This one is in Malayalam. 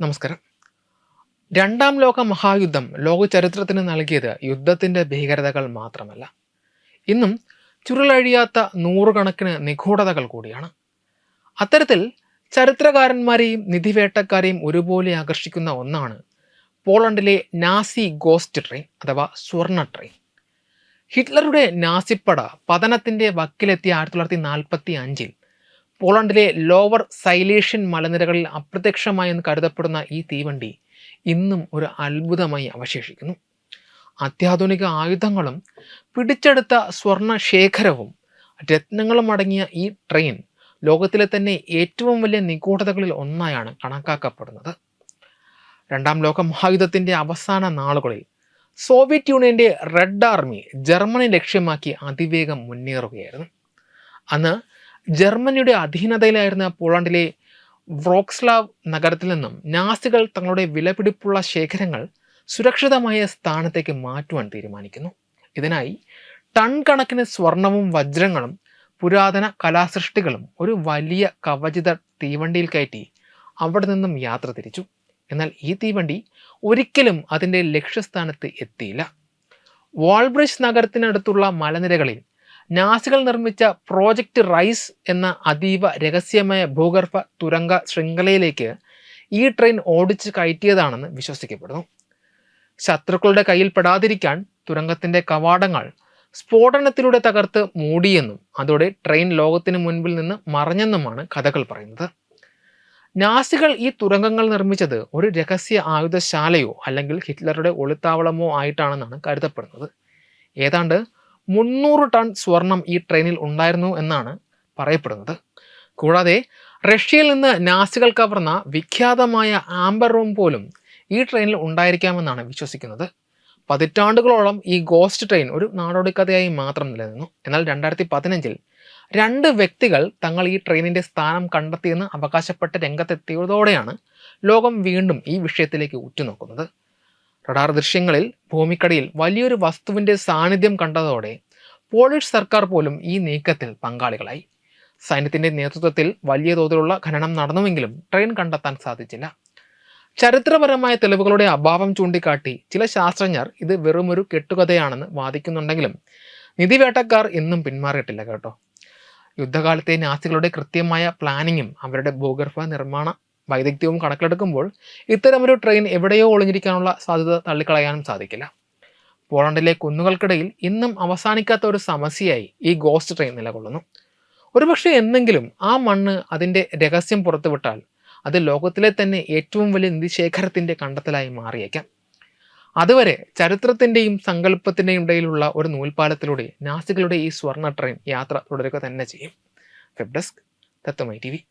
നമസ്കാരം. രണ്ടാം ലോക മഹായുദ്ധം ലോക ചരിത്രത്തിന് നൽകിയത് യുദ്ധത്തിന്റെ ഭീകരതകൾ മാത്രമല്ല. ഇന്നും ചുരുളഴിയാത്ത നൂറുകണക്കിന് നിഗൂഢതകൾ കൂടിയാണ്. അത്തരത്തിൽ ചരിത്രകാരന്മാരെയും നിധിവേട്ടക്കാരെയും ഒരുപോലെ ആകർഷിക്കുന്ന ഒന്നാണ് പോളണ്ടിലെ നാസി ഗോസ്റ്റ് ട്രെയിൻ അഥവാ സ്വർണ ട്രെയിൻ. ഹിറ്റ്ലറുടെ നാസിപ്പട പതനത്തിന്റെ വക്കിലെത്തിയ ആയിരത്തി തൊള്ളായിരത്തി നാൽപ്പത്തി അഞ്ചിൽ പോളണ്ടിലെ ലോവർ സൈലേഷ്യൻ മലനിരകളിൽ അപ്രത്യക്ഷമായെന്ന് കരുതപ്പെടുന്ന ഈ തീവണ്ടി ഇന്നും ഒരു അത്ഭുതമായി അവശേഷിക്കുന്നു. അത്യാധുനിക ആയുധങ്ങളും പിടിച്ചെടുത്ത സ്വർണ ശേഖരവും രത്നങ്ങളും അടങ്ങിയ ഈ ട്രെയിൻ ലോകത്തിലെ തന്നെ ഏറ്റവും വലിയ നിഗൂഢതകളിൽ ഒന്നായാണ് കണക്കാക്കപ്പെടുന്നത്. രണ്ടാം ലോക മഹായുദ്ധത്തിന്റെ അവസാന നാളുകളിൽ സോവിയറ്റ് യൂണിയന്റെ റെഡ് ആർമി ജർമ്മനി ലക്ഷ്യമാക്കി അതിവേഗം മുന്നേറുകയായിരുന്നു. അന്ന് ജർമ്മനിയുടെ അധീനതയിലായിരുന്ന പോളണ്ടിലെ വ്രോക്സ്ലാവ് നഗരത്തിൽ നിന്നും നാസികൾ തങ്ങളുടെ വിലപിടിപ്പുള്ള ശേഖരങ്ങൾ സുരക്ഷിതമായ സ്ഥാനത്തേക്ക് മാറ്റുവാൻ തീരുമാനിക്കുന്നു. ഇതിനായി ടൺ കണക്കിന് സ്വർണവും വജ്രങ്ങളും പുരാതന കലാസൃഷ്ടികളും ഒരു വലിയ കവചിത തീവണ്ടിയിൽ കയറ്റി അവിടെ നിന്നും യാത്ര തിരിച്ചു. എന്നാൽ ഈ തീവണ്ടി ഒരിക്കലും അതിന്റെ ലക്ഷ്യസ്ഥാനത്ത് എത്തിയില്ല. വാൾബ്രിഡ്ജ് നഗരത്തിനടുത്തുള്ള മലനിരകളിൽ നാസികൾ നിർമ്മിച്ച പ്രോജക്റ്റ് റൈസ് എന്ന അതീവ രഹസ്യമായ ഭൂഗർഭ തുരങ്ക ശൃംഖലയിലേക്ക് ഈ ട്രെയിൻ ഓടിച്ച് കയറ്റിയതാണെന്ന് വിശ്വസിക്കപ്പെടുന്നു. ശത്രുക്കളുടെ കയ്യിൽ പെടാതിരിക്കാൻ തുരങ്കത്തിന്റെ കവാടങ്ങൾ സ്ഫോടനത്തിലൂടെ തകർത്ത് മൂടിയെന്നും അതോടെ ട്രെയിൻ ലോകത്തിന് മുൻപിൽ നിന്ന് മറഞ്ഞെന്നുമാണ് കഥകൾ പറയുന്നത്. നാസികൾ ഈ തുരങ്കങ്ങൾ നിർമ്മിച്ചത് ഒരു രഹസ്യ ആയുധശാലയോ അല്ലെങ്കിൽ ഹിറ്റ്ലറുടെ ഒളിത്താവളമോ ആയിട്ടാണെന്നാണ് കരുതപ്പെടുന്നത്. ഏതാണ്ട് മുന്നൂറ് ടൺ സ്വർണം ഈ ട്രെയിനിൽ ഉണ്ടായിരുന്നു എന്നാണ് പറയപ്പെടുന്നത്. കൂടാതെ റഷ്യയിൽ നിന്ന് നാസികൾ കവർന്ന വിഖ്യാതമായ ആംബർ റൂം പോലും ഈ ട്രെയിനിൽ ഉണ്ടായിരിക്കാമെന്നാണ് വിശ്വസിക്കുന്നത്. പതിറ്റാണ്ടുകളോളം ഈ ഗോസ്റ്റ് ട്രെയിൻ ഒരു നാടോടിക്കഥയായി മാത്രം നിലനിന്നു. എന്നാൽ രണ്ടായിരത്തി പതിനഞ്ചിൽ രണ്ട് വ്യക്തികൾ തങ്ങൾ ഈ ട്രെയിനിന്റെ സ്ഥാനം കണ്ടെത്തിയെന്ന് അവകാശപ്പെട്ട രംഗത്തെത്തിയതോടെയാണ് ലോകം വീണ്ടും ഈ വിഷയത്തിലേക്ക് ഉറ്റുനോക്കുന്നത്. റഡാർ ദൃശ്യങ്ങളിൽ ഭൂമിക്കടിയിൽ വലിയൊരു വസ്തുവിന്റെ സാന്നിധ്യം കണ്ടതോടെ പോളിഷ് സർക്കാർ പോലും ഈ നീക്കത്തിൽ പങ്കാളികളായി. സൈന്യത്തിന്റെ നേതൃത്വത്തിൽ വലിയ തോതിലുള്ള ഖനനം നടന്നുവെങ്കിലും ട്രെയിൻ കണ്ടെത്താൻ സാധിച്ചില്ല. ചരിത്രപരമായ തെളിവുകളുടെ അഭാവം ചൂണ്ടിക്കാട്ടി ചില ശാസ്ത്രജ്ഞർ ഇത് വെറുമൊരു കെട്ടുകഥയാണെന്ന് വാദിക്കുന്നുണ്ടെങ്കിലും നിധിവേട്ടക്കാർ എന്നും പിന്മാറിയിട്ടില്ല കേട്ടോ. യുദ്ധകാലത്തെ നാസികളുടെ കൃത്യമായ പ്ലാനിങ്ങും അവരുടെ ഭൂഗർഭ നിർമ്മാണ വൈദഗ്ധ്യവും കണക്കിലെടുക്കുമ്പോൾ ഇത്തരമൊരു ട്രെയിൻ എവിടെയോ ഒളിഞ്ഞിരിക്കാനുള്ള സാധ്യത തള്ളിക്കളയാനും സാധിക്കില്ല. പോളണ്ടിലെ കുന്നുകൾക്കിടയിൽ ഇന്നും അവസാനിക്കാത്ത ഒരു സമസ്യയായി ഈ ഗോസ്റ്റ് ട്രെയിൻ നിലകൊള്ളുന്നു. ഒരുപക്ഷെ എന്നെങ്കിലും ആ മണ്ണ് അതിന്റെ രഹസ്യം പുറത്തുവിട്ടാൽ അത് ലോകത്തിലെ തന്നെ ഏറ്റവും വലിയ നിധിശേഖരത്തിന്റെ കണ്ടെത്തലായി മാറിയേക്കാം. അതുവരെ ചരിത്രത്തിന്റെയും സങ്കല്പത്തിന്റെയും ഇടയിലുള്ള ഒരു നൂൽപാലത്തിലൂടെ നാസികളുടെ ഈ സ്വർണ ട്രെയിൻ യാത്ര തുടരുക തന്നെ ചെയ്യും. വെബ് ഡെസ്ക് തത്വമൈ ടി